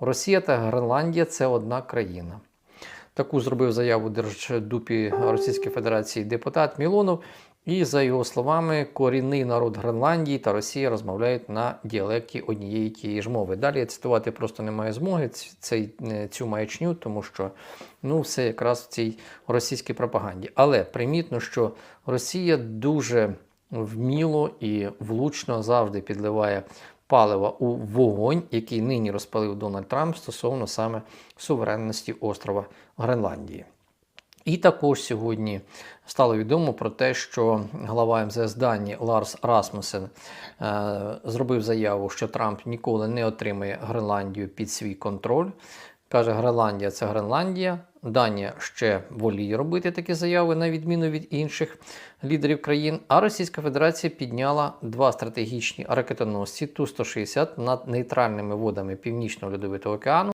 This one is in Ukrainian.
Росія та Гренландія це одна країна. Таку зробив заяву Держдупі Російської Федерації депутат Мілонов. І за його словами, корінний народ Гренландії та Росія розмовляють на діалекті однієї тієї ж мови. Далі я цитувати просто немає змоги цей, е, цю маячню, тому що ну, все якраз в цій російській пропаганді. Але примітно, що Росія дуже вміло і влучно завжди підливає палива у вогонь, який нині розпалив Дональд Трамп стосовно саме суверенності острова Гренландії. І також сьогодні стало відомо про те, що глава МЗС Данії Ларс Расмусен е, зробив заяву, що Трамп ніколи не отримає Гренландію під свій контроль. Каже, Гренландія це Гренландія. Данія ще воліє робити такі заяви, на відміну від інших лідерів країн. А Російська Федерація підняла два стратегічні ракетоносці Ту-160 над нейтральними водами Північного Льодовитого океану.